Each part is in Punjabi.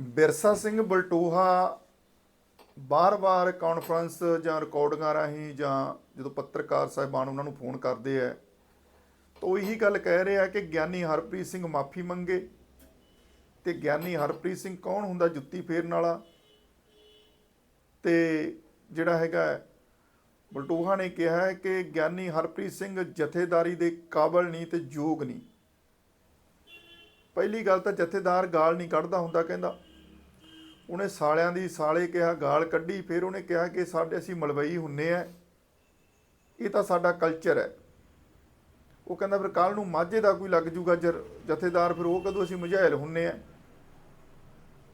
ਬਿਰਸਾ ਸਿੰਘ ਬਲਟੋਹਾ ਬਾਰ-ਬਾਰ ਕਾਨਫਰੰਸ ਜਾਂ ਰਿਕਾਰਡਿੰਗਾਂ ਰਾਹੀਂ ਜਾਂ ਜਦੋਂ ਪੱਤਰਕਾਰ ਸਾਹਿਬਾਨ ਉਹਨਾਂ ਨੂੰ ਫੋਨ ਕਰਦੇ ਆ, ਤਾਂ ਉਹ ਇਹੀ ਗੱਲ ਕਹਿ ਰਿਹਾ ਕਿ ਗਿਆਨੀ ਹਰਪ੍ਰੀਤ ਸਿੰਘ ਮਾਫੀ ਮੰਗੇ ਤੇ ਗਿਆਨੀ ਹਰਪ੍ਰੀਤ ਸਿੰਘ ਕੌਣ ਹੁੰਦਾ ਜੁੱਤੀ ਫੇਰਨ ਵਾਲਾ? ਤੇ ਜਿਹੜਾ ਹੈਗਾ ਬਲਟੋਹਾ ਨੇ ਕਿਹਾ ਹੈ ਕਿ ਗਿਆਨੀ ਹਰਪ੍ਰੀਤ ਸਿੰਘ ਜਥੇਦਾਰੀ ਦੇ ਕਾਬਲ ਨਹੀਂ ਤੇ ਯੋਗ ਨਹੀਂ। ਪਹਿਲੀ ਗੱਲ ਤਾਂ ਜਥੇਦਾਰ ਗਾਲ ਨਹੀਂ ਕੱਢਦਾ ਹੁੰਦਾ, ਕਹਿੰਦਾ ਉਹਨੇ ਸਾਲਿਆਂ ਦੀ ਸਾਲੇ ਕਿਹਾ, ਗਾਲ ਕੱਢੀ, ਫਿਰ ਉਹਨੇ ਕਿਹਾ ਕਿ ਸਾਡੇ ਅਸੀਂ ਮਲਵਈ ਹੁੰਨੇ ਆ। ਇਹ ਤਾਂ ਸਾਡਾ ਕਲਚਰ ਹੈ। ਉਹ ਕਹਿੰਦਾ, ਫਿਰ ਕੱਲ ਨੂੰ ਮਾਝੇ ਦਾ ਕੋਈ ਲੱਗ ਜੂਗਾ ਜਰ, ਜਥੇਦਾਰ, ਫਿਰ ਉਹ ਕਦੋਂ ਅਸੀਂ ਮਝੈਲ ਹੁੰਨੇ ਆ?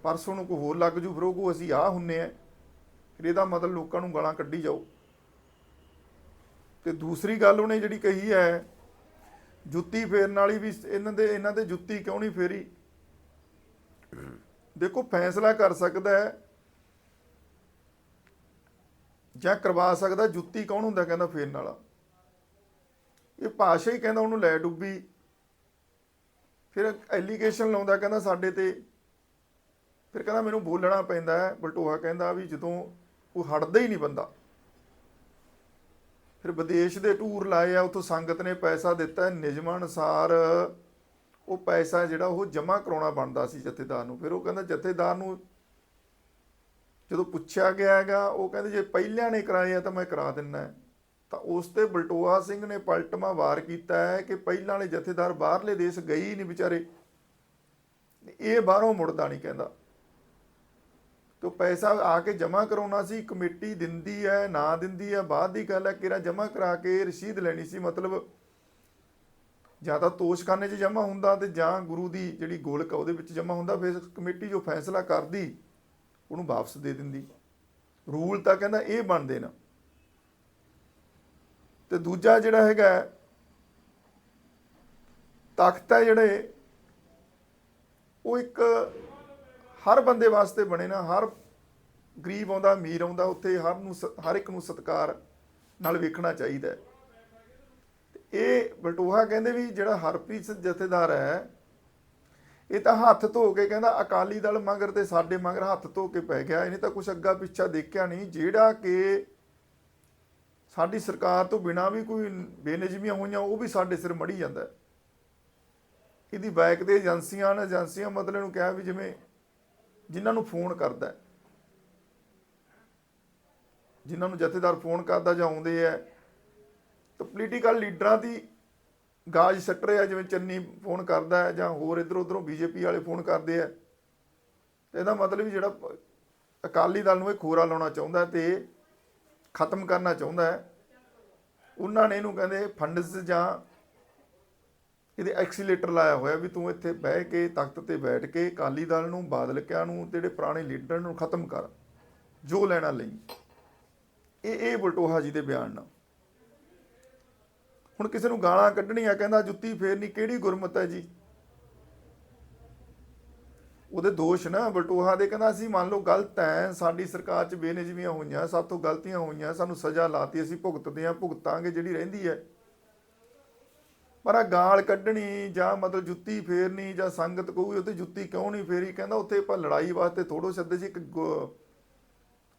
ਪਰਸੋਂ ਨੂੰ ਕੋਈ ਹੋਰ ਲੱਗ ਜੂ, ਫਿਰ ਉਹ ਕੋ ਅਸੀਂ ਆ ਹੁੰਨੇ ਆ। ਫਿਰ ਇਹਦਾ ਮਤਲਬ ਲੋਕਾਂ ਨੂੰ ਗਾਲਾਂ ਕੱਢੀ ਜਾਓ। ਤੇ ਦੂਸਰੀ ਗੱਲ ਉਹਨੇ ਜਿਹੜੀ ਕਹੀ ਹੈ, ਜੁੱਤੀ ਫੇਰਨ ਵਾਲੀ ਵੀ, ਇਹਨਾਂ ਦੇ ਇਹਨਾਂ ਦੇ ਜੁੱਤੀ ਕਿਉਂ ਨਹੀਂ ਫੇਰੀ? ਦੇਖੋ ਫੈਸਲਾ ਕਰ ਸਕਦਾ ਹੈ। ਜਾਂ ਕਰਵਾ ਸਕਦਾ, ਜੁੱਤੀ ਕੌਣ ਹੁੰਦਾ ਕਹਿੰਦਾ ਫੇਰਨ ਵਾਲਾ। ਇਹ ਭਾਸ਼ਾ ਹੀ ਕਹਿੰਦਾ ਉਹਨੂੰ ਲੈ ਡੁੱਬੀ। ਫਿਰ ਐਲੀਗੇਸ਼ਨ ਲਾਉਂਦਾ ਕਹਿੰਦਾ ਸਾਡੇ ਤੇ। ਫਿਰ ਕਹਿੰਦਾ ਮੈਨੂੰ ਬੋਲਣਾ ਪੈਂਦਾ ਹੈ। ਬਲਟੋਹਾ ਕਹਿੰਦਾ ਵੀ ਜਦੋਂ ਉਹ ਹਟਦਾ ਹੀ ਨਹੀਂ ਬੰਦਾ। ਫਿਰ ਵਿਦੇਸ਼ ਦੇ ਟੂਰ ਲਾਏ ਆ, ਉਥੋਂ ਸੰਗਤ ਨੇ ਪੈਸਾ ਦਿੱਤਾ ਨਿਯਮਾਂ ਅਨੁਸਾਰ ਉਹ ਪੈਸਾ ਜਿਹੜਾ ਉਹ ਜਮ੍ਹਾਂ ਕਰਾਉਣਾ ਬਣਦਾ ਸੀ ਜਥੇਦਾਰ ਨੂੰ। ਫਿਰ ਉਹ ਕਹਿੰਦਾ ਜਥੇਦਾਰ ਨੂੰ ਜਦੋਂ ਪੁੱਛਿਆ ਗਿਆ ਹੈਗਾ, ਉਹ ਕਹਿੰਦੇ ਜੇ ਪਹਿਲਿਆਂ ਨੇ ਕਰਾਏ ਆ ਤਾਂ ਮੈਂ ਕਰਾ ਦਿੰਨਾ ਤਾਂ ਉਸ ਤੇ ਬਲਟੋਆ ਸਿੰਘ ਨੇ ਪਲਟਮਾ ਵਾਰ ਕੀਤਾ ਹੈ ਕਿ ਪਹਿਲਾਂ ਵਾਲੇ ਜਥੇਦਾਰ ਬਾਹਰਲੇ ਦੇਸ਼ ਗਏ ਹੀ ਨਹੀਂ ਵਿਚਾਰੇ। ਇਹ ਬਾਹਰੋਂ ਮੁੜਦਾ ਨਹੀਂ ਕਹਿੰਦਾ। ਤੋ ਪੈਸਾ ਆ ਕੇ ਜਮ੍ਹਾਂ ਕਰਾਉਣਾ ਸੀ, ਕਮੇਟੀ ਦਿੰਦੀ ਹੈ, ਨਾ ਦਿੰਦੀ ਹੈ। ਬਾਅਦ ਦੀ ਗੱਲ ਹੈ ਕਿਰਾ ਜਮ੍ਹਾਂ ਕਰਾ ਕੇ ਰਸੀਦ ਲੈਣੀ ਸੀ। ਮਤਲਬ ਜਾਂ ਤਾਂ ਤੋਸ਼ਖਾਨੇ 'ਚ ਜਮ੍ਹਾਂ ਹੁੰਦਾ ਤੇ ਜਾਂ ਗੁਰੂ ਦੀ ਜਿਹੜੀ ਗੋਲਕ ਆ ਉਹਦੇ ਵਿੱਚ ਜਮ੍ਹਾਂ ਹੁੰਦਾ, ਫਿਰ ਕਮੇਟੀ ਜੋ ਫੈਸਲਾ ਕਰਦੀ, ਉਹਨੂੰ ਵਾਪਸ ਦੇ ਦਿੰਦੀ। ਰੂਲ ਤਾਂ ਕਹਿੰਦਾ ਇਹ ਬਣਦੇ ਨਾ। ਤੇ ਦੂਜਾ ਜਿਹੜਾ ਹੈਗਾ, ਤਖਤ ਹੈ ਜਿਹੜੇ, ਉਹ ਇੱਕ ਹਰ ਬੰਦੇ ਵਾਸਤੇ ਬਣੇ ਨਾ, ਹਰ ਗਰੀਬ ਆਉਂਦਾ, ਅਮੀਰ ਆਉਂਦਾ, ਉੱਥੇ ਹਰ ਨੂੰ ਸ- ਹਰ ਇੱਕ ਨੂੰ ਸਤਿਕਾਰ ਨਾਲ ਵੇਖਣਾ ਚਾਹੀਦਾ ਹੈ। ਇਹ ਬਲਟੋਹਾ ਕਹਿੰਦੇ ਵੀ ਜਿਹੜਾ ਹਰਪ੍ਰੀਤ ਜਥੇਦਾਰ ਹੈ, ਇਹ ਤਾਂ ਹੱਥ ਧੋ ਕੇ ਕਹਿੰਦਾ ਅਕਾਲੀ ਦਲ ਮਗਰ ਤੇ ਸਾਡੇ ਮਗਰ ਹੱਥ ਧੋ ਕੇ ਪੈ ਗਿਆ, ਇਹਨੇ ਤਾਂ ਕੁਛ ਅੱਗਾ ਪਿੱਛਾ ਦੇਖਿਆ ਨਹੀਂ, ਜਿਹੜਾ ਕਿ ਸਾਡੀ ਸਰਕਾਰ ਤੋਂ ਬਿਨਾ ਵੀ ਕੋਈ ਬੇਨਿਜਮੀਆਂ ਹੋਈਆਂ, ਉਹ ਵੀ ਸਾਡੇ ਸਿਰ ਮੜੀ ਜਾਂਦਾ ਇਹਦੀ ਬੈਕ ਦੇ ਏਜੰਸੀਆਂ ਨੇ, ਏਜੰਸੀਆਂ ਮਤਲਬ ਨੂੰ ਕਿਹਾ ਵੀ ਜਿਵੇਂ ਜਿਨ੍ਹਾਂ ਨੂੰ ਫੋਨ ਕਰਦਾ ਜਿਨ੍ਹਾਂ ਨੂੰ ਜਥੇਦਾਰ ਫੋਨ ਕਰਦਾ ਜਾਂ ਆਉਂਦੇ ਹੈ ਤਾਂ ਪੋਲੀਟੀਕਲ ਲੀਡਰਾਂ ਦੀ ਗਾਜ ਸੱਟ ਰਿਹਾ ਜਿਵੇਂ ਚੰਨੀ ਫੋਨ ਕਰਦਾ ਹੈ ਜਾਂ ਹੋਰ ਇਧਰ ਉਧਰੋਂ ਬੀਜੇਪੀ ਵਾਲੇ ਫੋਨ ਕਰਦੇ ਆ ਤੇ ਇਹਦਾ ਮਤਲਬ ਵੀ ਜਿਹੜਾ ਅਕਾਲੀ ਦਲ ਨੂੰ ਇਹ ਖੋਰਾ ਲਾਉਣਾ ਚਾਹੁੰਦਾ ਹੈ ਤੇ ਖਤਮ ਕਰਨਾ ਚਾਹੁੰਦਾ ਹੈ। ਉਹਨਾਂ ਨੇ ਇਹਨੂੰ ਕਹਿੰਦੇ ਫੰਡਸ ਜਾਂ ਇਹਦੇ ਐਕਸੀਲੇਟਰ ਲਾਇਆ ਹੋਇਆ ਵੀ ਤੂੰ ਇੱਥੇ ਬਹਿ ਕੇ ਤਖਤ ਤੇ ਬੈਠ ਕੇ ਅਕਾਲੀ ਦਲ ਨੂੰ, ਬਾਦਲਕਿਆਂ ਨੂੰ, ਜਿਹੜੇ ਪੁਰਾਣੇ ਲੀਡਰ ਨੂੰ ਖਤਮ ਕਰ, ਜੋ ਲੈਣਾ ਲਈ। ਇਹ ਇਹ ਬਲਟੋਹਾ ਜੀ ਦੇ ਬਿਆਨ ਨਾਲ ਹੁਣ ਕਿਸੇ ਨੂੰ ਗਾਲਾਂ ਕੱਢਣੀਆਂ, ਕਹਿੰਦਾ ਜੁੱਤੀ ਫੇਰਨੀ ਕਿਹੜੀ ਗੁਰਮਤ ਹੈ ਜੀ? ਉਹਦੇ ਦੋਸ਼ ਨਾ, ਬਲਟੋਹਾ ਦੇ ਕਹਿੰਦਾ ਅਸੀਂ ਮੰਨ ਲਓ ਗਲਤ ਹੈ, ਸਾਡੀ ਸਰਕਾਰ 'ਚ ਬੇਨਿਜਮੀਆਂ ਹੋਈਆਂ, ਸਭ ਤੋਂ ਗਲਤੀਆਂ ਹੋਈਆਂ, ਸਾਨੂੰ ਸਜ਼ਾ ਲਾਤੀ, ਅਸੀਂ ਭੁਗਤਦੇ ਹਾਂ, ਭੁਗਤਾਂਗੇ, ਜਿਹੜੀ ਰਹਿੰਦੀ ਹੈ। ਪਰ ਆ ਗਾਲ ਕੱਢਣੀ ਜਾਂ ਮਤਲਬ ਜੁੱਤੀ ਫੇਰਨੀ ਜਾਂ ਸੰਗਤ ਕਹੂਗੀ ਉੱਥੇ ਜੁੱਤੀ ਕਿਉਂ ਨਹੀਂ ਫੇਰੀ? ਕਹਿੰਦਾ ਉੱਥੇ ਆਪਾਂ ਲੜਾਈ ਵਾਸਤੇ ਥੋੜੋ ਸੱਦੇ ਸੀ ਇੱਕ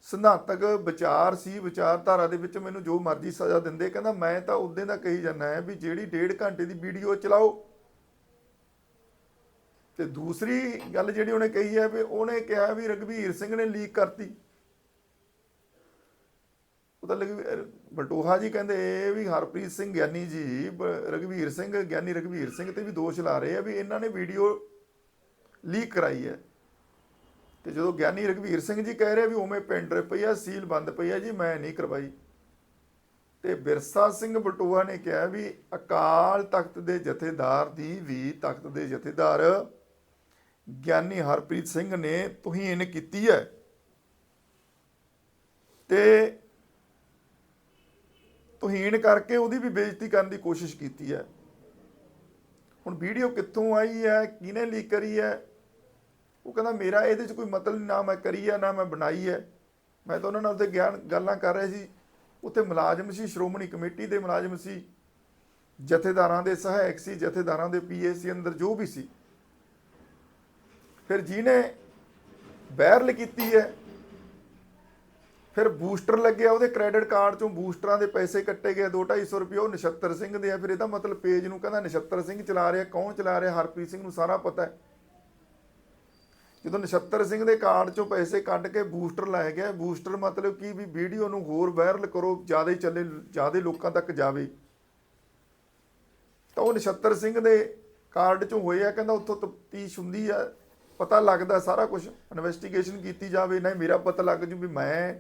ਸਿਧਾਂਤਕ ਵਿਚਾਰ ਸੀ, ਵਿਚਾਰਧਾਰਾ ਦੇ ਵਿੱਚ ਮੈਨੂੰ ਜੋ ਮਰਜ਼ੀ ਸਜ਼ਾ ਦਿੰਦੇ, ਕਹਿੰਦਾ ਮੈਂ ਤਾਂ ਉਦੋਂ ਦਾ ਕਹੀ ਜਾਂਦਾ ਹੈ ਵੀ ਜਿਹੜੀ ਡੇਢ ਘੰਟੇ ਦੀ ਵੀਡੀਓ ਚਲਾਓ। ਤੇ ਦੂਸਰੀ ਗੱਲ ਜਿਹੜੀ ਉਹਨੇ ਕਹੀ ਹੈ ਵੀ ਉਹਨੇ ਕਿਹਾ ਵੀ ਰਗਵੀਰ ਸਿੰਘ ਨੇ ਲੀਕ ਕਰਤੀ। ਉਹ ਤਾਂ ਲਗਵੀਰ ਬਲਟੋਹਾ ਜੀ ਕਹਿੰਦੇ ਵੀ ਹਰਪ੍ਰੀਤ ਸਿੰਘ ਗਿਆਨੀ ਜੀ, ਬ- ਰਘਵੀਰ ਸਿੰਘ, ਗਿਆਨੀ ਰਘਵੀਰ ਸਿੰਘ ਤੇ ਵੀ ਦੋਸ਼ ਲਾ ਰਹੇ ਆ ਵੀ ਇਹਨਾਂ ਨੇ ਵੀਡੀਓ ਲੀਕ ਕਰਾਈ ਹੈ। ਤੇ ਜਦੋਂ ਗਿਆਨੀ ਰਘਵੀਰ ਸਿੰਘ ਜੀ ਕਹਿ ਰਹੇ ਵੀ ਉਵੇਂ ਪਿੰਡ ਪਈ ਆ, ਸੀਲ ਬੰਦ ਪਈ ਹੈ ਜੀ, ਮੈਂ ਨਹੀਂ ਕਰਵਾਈ। ਤੇ ਬਿਰਸਾ ਸਿੰਘ ਬਟੂਆ ਨੇ ਕਿਹਾ ਵੀ ਅਕਾਲ ਤਖਤ ਦੇ ਜਥੇਦਾਰ ਦੀ ਵੀ ਤਖਤ ਦੇ ਜਥੇਦਾਰ ਗਿਆਨੀ ਹਰਪ੍ਰੀਤ ਸਿੰਘ ਨੇ ਤੁਹੀਨ ਕੀਤੀ ਹੈ ਤੇ ਤੁਹੀਨ ਕਰਕੇ ਉਹਦੀ ਵੀ ਬੇਇੱਜ਼ਤੀ ਕਰਨ ਦੀ ਕੋਸ਼ਿਸ਼ ਕੀਤੀ ਹੈ ਹੁਣ ਵੀਡੀਓ ਕਿੱਥੋਂ ਆਈ ਹੈ ਕਿਹਨੇ ਲੀਕ ਕਰੀ ਹੈ ਉਹ ਕਹਿੰਦਾ, ਮੇਰਾ ਇਹਦੇ 'ਚ ਕੋਈ ਮਤਲਬ ਨਾ ਮੈਂ ਕਰੀ ਹੈ, ਨਾ ਮੈਂ ਬਣਾਈ ਹੈ। ਮੈਂ ਤਾਂ ਉਹਨਾਂ ਨਾਲ ਉੱਥੇ ਗਿਆਨ, ਗੱਲਾਂ ਕਰ ਰਿਹਾ ਸੀ। ਉੱਥੇ ਮੁਲਾਜ਼ਮ ਸੀ, ਸ਼੍ਰੋਮਣੀ ਕਮੇਟੀ ਦੇ ਮੁਲਾਜ਼ਮ ਸੀ। ਜਥੇਦਾਰਾਂ ਦੇ ਸਹਾਇਕ ਸੀ, ਜਥੇਦਾਰਾਂ ਦੇ ਪੀਏਸੀ ਅੰਦਰ ਜੋ ਵੀ ਸੀ। ਫਿਰ ਜਿਹਨੇ ਵਾਇਰਲ ਕੀਤੀ ਹੈ, ਫਿਰ ਬੂਸਟਰ ਲੱਗਿਆ ਉਹਦੇ ਕ੍ਰੈਡਿਟ ਕਾਰਡ ਚੋਂ। ਬੂਸਟਰਾਂ ਦੇ ਪੈਸੇ ਕੱਟੇ ਗਏ 2-250 ਰੁਪਏ। ਉਹ ਨਛੱਤਰ ਸਿੰਘ ਦੇ ਆ। ਫਿਰ ਇਹਦਾ ਮਤਲਬ ਪੇਜ ਨੂੰ ਕਹਿੰਦਾ, ਨਛੱਤਰ ਸਿੰਘ ਚਲਾ ਰਿਹਾ, ਕੌਣ ਚਲਾ ਰਿਹਾ? ਹਰਪ੍ਰੀਤ ਸਿੰਘ ਨੂੰ ਸਾਰਾ ਪਤਾ ਹੈ। ਜਦੋਂ ਨਛੱਤਰ ਸਿੰਘ ਦੇ ਕਾਰਡ ਚੋਂ ਪੈਸੇ ਕੱਢ ਕੇ ਬੂਸਟਰ ਲਾਇਆ ਗਿਆ, ਬੂਸਟਰ ਮਤਲਬ ਕੀ ਵੀ ਵੀਡੀਓ ਨੂੰ ਹੋਰ ਵਾਇਰਲ ਕਰੋ, ਜ਼ਿਆਦਾ ਚੱਲੇ, ਜ਼ਿਆਦਾ ਲੋਕਾਂ ਤੱਕ ਜਾਵੇ। ਤਾਂ ਉਹ ਨਛੱਤਰ ਸਿੰਘ ਦੇ ਕਾਰਡ ਚੋਂ ਹੋਇਆ, ਕਹਿੰਦਾ ਉੱਥੋਂ ਤਫਤੀਸ਼ ਹੁੰਦੀ ਆ, ਪਤਾ ਲੱਗਦਾ ਸਾਰਾ ਕੁਝ ਇਨਵੈਸਟੀਗੇਸ਼ਨ ਕੀਤੀ ਜਾਵੇ, ਨਹੀਂ ਮੇਰਾ ਪਤਾ ਲੱਗ ਜੂ ਵੀ ਮੈਂ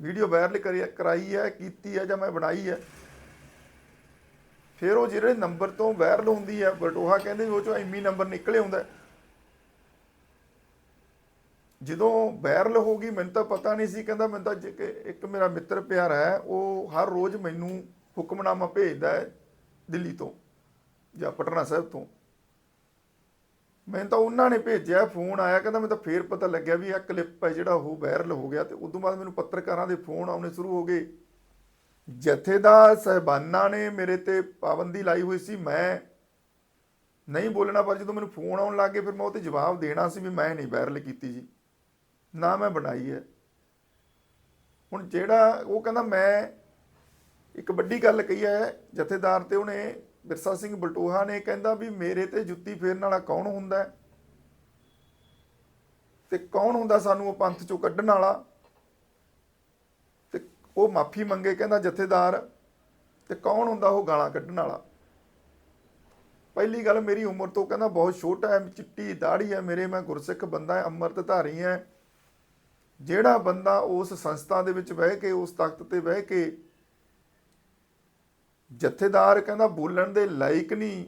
ਵੀਡੀਓ ਵਾਇਰਲ ਕਰਾਈ ਹੈ ਕੀਤੀ ਹੈ ਜਾਂ ਮੈਂ ਬਣਾਈ ਹੈ ਫਿਰ ਉਹ ਜਿਹੜੇ ਨੰਬਰ ਤੋਂ ਵਾਇਰਲ ਹੁੰਦੀ ਹੈ ਬਟੋਹਾ ਕਹਿੰਦੇ ਵੀ ਉਹ ਚੋਂ ਐਮੀ ਨੰਬਰ ਨਿਕਲੇ ਹੁੰਦਾ। ਜਦੋਂ ਵਾਇਰਲ ਹੋ ਗਈ, ਮੈਨੂੰ ਤਾਂ ਪਤਾ ਨਹੀਂ ਸੀ, ਕਹਿੰਦਾ ਮੈਨੂੰ ਤਾਂ ਇੱਕ ਮੇਰਾ ਮਿੱਤਰ ਪਿਆਰਾ ਹੈ, ਉਹ ਹਰ ਰੋਜ਼ ਮੈਨੂੰ ਹੁਕਮਨਾਮਾ ਭੇਜਦਾ ਹੈ ਦਿੱਲੀ ਤੋਂ ਜਾਂ ਪਟਨਾ ਸਾਹਿਬ ਤੋਂ। ਮੈਨੂੰ ਤਾਂ ਉਹਨਾਂ ਨੇ ਭੇਜਿਆ, ਫੋਨ ਆਇਆ, ਕਹਿੰਦਾ ਮੈਨੂੰ ਤਾਂ ਫੇਰ ਪਤਾ ਲੱਗਿਆ ਵੀ ਇਹ ਕਲਿੱਪ ਹੈ ਜਿਹੜਾ ਉਹ ਵਾਇਰਲ ਹੋ ਗਿਆ ਤੇ ਉਦੋਂ ਬਾਅਦ ਮੈਨੂੰ ਪੱਤਰਕਾਰਾਂ ਦੇ ਫੋਨ ਆਉਣੇ ਸ਼ੁਰੂ ਹੋ ਗਏ। ਜਥੇਦਾਰ ਸਹਿਬਾਨਾਂ ਨੇ ਮੇਰੇ ਤੇ ਪਾਬੰਦੀ ਲਾਈ ਹੋਈ ਸੀ, ਮੈਂ ਨਹੀਂ ਬੋਲਣਾ, ਪਰ ਜਦੋਂ ਮੈਨੂੰ ਫੋਨ ਆਉਣ ਲੱਗੇ ਫਿਰ ਮੈਂ ਉਹ ਤੇ ਜਵਾਬ ਦੇਣਾ ਸੀ ਵੀ ਮੈਂ ਨਹੀਂ ਵਾਇਰਲ ਕੀਤੀ ਜੀ। ਨਾ ਮੈਂ ਬਣਾਈ ਹੈ। ਹੁਣ ਜਿਹੜਾ ਉਹ ਕਹਿੰਦਾ ਮੈਂ ਇੱਕ ਵੱਡੀ ਗੱਲ ਕਹੀ ਹੈ, ਜਥੇਦਾਰ ਤੇ ਉਹਨੇ ਬਿਰਸਾ ਸਿੰਘ ਬਲਟੋਹਾ ਨੇ ਕਹਿੰਦਾ ਵੀ ਮੇਰੇ ਤੇ ਜੁੱਤੀ ਫੇਰਨ ਵਾਲਾ ਕੌਣ ਹੁੰਦਾ? ਹੈ? ਤੇ ਕੌਣ ਹੁੰਦਾ ਸਾਨੂੰ ਉਹ ਪੰਥ ਚੋਂ ਕੱਢਣ ਵਾਲਾ? ਤੇ ਉਹ ਮਾਫੀ ਮੰਗੇ ਕਹਿੰਦਾ ਜਥੇਦਾਰ, ਤੇ ਕੌਣ ਹੁੰਦਾ ਉਹ ਗਾਲਾਂ ਕੱਢਣ ਵਾਲਾ? ਪਹਿਲੀ ਗੱਲ ਮੇਰੀ ਉਮਰ ਤੋਂ ਕਹਿੰਦਾ ਬਹੁਤ ਛੋਟਾ ਹੈ, ਚਿੱਟੀ ਦਾੜੀ ਹੈ ਮੇਰੇ, ਮੈਂ ਗੁਰਸਿੱਖ ਬੰਦਾ ਹੈ ਅੰਮ੍ਰਿਤ ਧਾਰੀ ਹੈ। ਜਿਹੜਾ ਬੰਦਾ ਉਸ ਸੰਸਥਾ ਦੇ ਵਿੱਚ ਬਹਿ ਕੇ, ਉਸ ਤਖਤ ਤੇ ਬਹਿ ਕੇ ਜਥੇਦਾਰ ਕਹਿੰਦਾ ਬੋਲਣ ਦੇ ਲਾਇਕ ਨਹੀਂ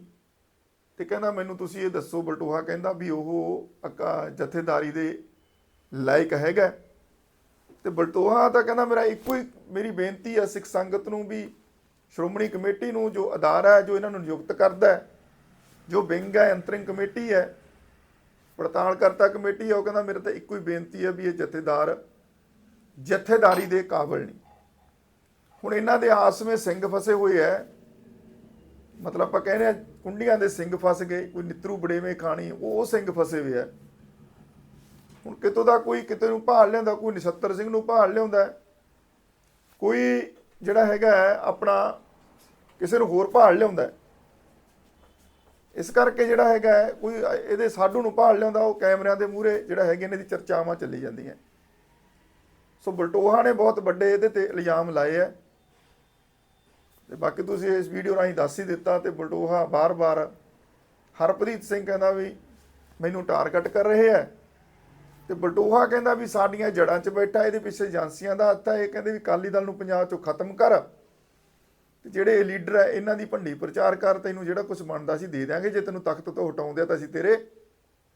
ਤੇ ਕਹਿੰਦਾ ਮੈਨੂੰ ਤੁਸੀਂ ਇਹ ਦੱਸੋ ਬਲਟੋਹਾ ਕਹਿੰਦਾ ਵੀ ਉਹ ਅਕਾ ਜਥੇਦਾਰੀ ਦੇ ਲਾਇਕ ਹੈਗਾ। ਤੇ ਬਲਟੋਹਾ ਤਾਂ ਕਹਿੰਦਾ ਮੇਰਾ ਇੱਕੋ ਹੀ, ਮੇਰੀ ਬੇਨਤੀ ਹੈ ਸਿੱਖ ਸੰਗਤ ਨੂੰ ਵੀ, ਸ਼੍ਰੋਮਣੀ ਕਮੇਟੀ ਨੂੰ ਜੋ ਅਦਾਰਾ ਹੈ, ਜੋ ਇਹਨਾਂ ਨੂੰ ਨਿਯੁਕਤ ਕਰਦਾ ਹੈ, ਜੋ ਵਿੰਗ ਹੈ, ਅੰਤਰਿੰਗ ਕਮੇਟੀ ਹੈ ਪੜਤਾਲ ਕਰਤਾ ਕਮੇਟੀ ਆ, ਉਹ ਕਹਿੰਦਾ ਮੇਰੇ ਤਾਂ ਇੱਕੋ ਹੀ ਬੇਨਤੀ ਹੈ ਵੀ ਇਹ ਜਥੇਦਾਰ ਜਥੇਦਾਰੀ ਦੇ ਕਾਬਲ ਨਹੀਂ। ਹੁਣ ਇਹਨਾਂ ਦੇ ਆਸ ਵਿੱਚ ਸਿੰਘ ਫਸੇ ਹੋਏ ਐ ਮਤਲਬ ਆਪਾਂ ਕਹਿੰਦੇ ਆ ਕੁੰਡੀਆਂ ਦੇ ਸਿੰਘ ਫਸ ਗਏ, ਕੋਈ ਨਿੱਤਰੂ ਬੜੇਵੇਂ ਖਾਣੀ, ਉਹ ਸਿੰਘ ਫਸੇ ਹੋਏ ਐ ਹੁਣ ਕਿਤੋਂ ਦਾ ਕੋਈ ਕਿਤੇ ਨੂੰ ਭਾਲ ਲਿਆਉਂਦਾ, ਕੋਈ ਨਛੱਤਰ ਸਿੰਘ ਨੂੰ ਭਾਲ ਲਿਆਉਂਦਾ, ਕੋਈ ਜਿਹੜਾ ਹੈਗਾ ਹੈ ਆਪਣਾ ਕਿਸੇ ਨੂੰ ਹੋਰ ਭਾਲ ਲਿਆਉਂਦਾ। ਇਸ ਕਰਕੇ ਜਿਹੜਾ ਹੈਗਾ ਕੋਈ ਇਹਦੇ ਸਾਡੂ ਨੂੰ ਭਾਲ ਲਿਆਉਂਦਾ, ਉਹ ਕੈਮਰਿਆਂ ਦੇ ਮੂਹਰੇ ਜਿਹੜਾ ਹੈਗੇ ਇਹਨਾਂ ਦੀ ਚਰਚਾਵਾਂ ਚੱਲੀ ਜਾਂਦੀਆਂ। ਸੋ ਬਲਟੋਹਾ ਨੇ ਬਹੁਤ ਵੱਡੇ ਇਹਦੇ ਤੇ ਇਲਜ਼ਾਮ ਲਾਏ ਆ ਤੇ ਬਾਕੀ ਤੁਸੀਂ ਇਸ ਵੀਡੀਓ ਰਾਹੀਂ ਦੱਸ ਹੀ ਦਿੱਤਾ ਤੇ ਬਲਟੋਹਾ ਬਾਰ-ਬਾਰ ਹਰਪ੍ਰੀਤ ਸਿੰਘ ਕਹਿੰਦਾ ਵੀ ਮੈਨੂੰ ਟਾਰਗੇਟ ਕਰ ਰਹੇ ਆ ਤੇ ਬਲਟੋਹਾ ਕਹਿੰਦਾ ਵੀ ਸਾਡੀਆਂ ਜੜਾਂ 'ਚ ਬੈਠਾ, ਇਹਦੇ ਪਿੱਛੇ ਏਜੰਸੀਆਂ ਦਾ ਹੱਥ ਹੈ, ਇਹ ਕਹਿੰਦੇ ਵੀ ਕਾਲੀ ਦਲ ਨੂੰ ਪੰਜਾਬ 'ਚੋਂ ਖਤਮ ਕਰ। ਤੇ ਜਿਹੜੇ ਲੀਡਰ ਹੈ ਇਹਨਾਂ ਦੀ ਭੰਡੀ ਪ੍ਰਚਾਰ ਕਰ ਤੈਨੂੰ ਜਿਹੜਾ ਕੁਝ ਬਣਦਾ ਸੀ ਦੇ ਦਿਆਂਗੇ, ਜੇ ਤੈਨੂੰ ਤਖਤ ਤੋਂ ਹਟਾਉਂਦੇ ਆ ਤਾਂ ਅਸੀਂ ਤੇਰੇ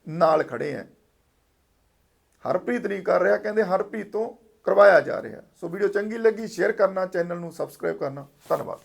ਨਾਲ ਖੜੇ ਆਂ। ਹਰਪ੍ਰੀਤ ਨਹੀਂ ਕਰ ਰਿਹਾ, ਕਹਿੰਦੇ ਹਰਪ੍ਰੀਤ ਤੋਂ ਕਰਵਾਇਆ ਜਾ ਰਿਹਾ। ਸੋ ਵੀਡੀਓ ਚੰਗੀ ਲੱਗੀ ਸ਼ੇਅਰ ਕਰਨਾ ਚੈਨਲ ਨੂੰ ਸਬਸਕ੍ਰਾਈਬ ਕਰਨਾ। ਧੰਨਵਾਦ।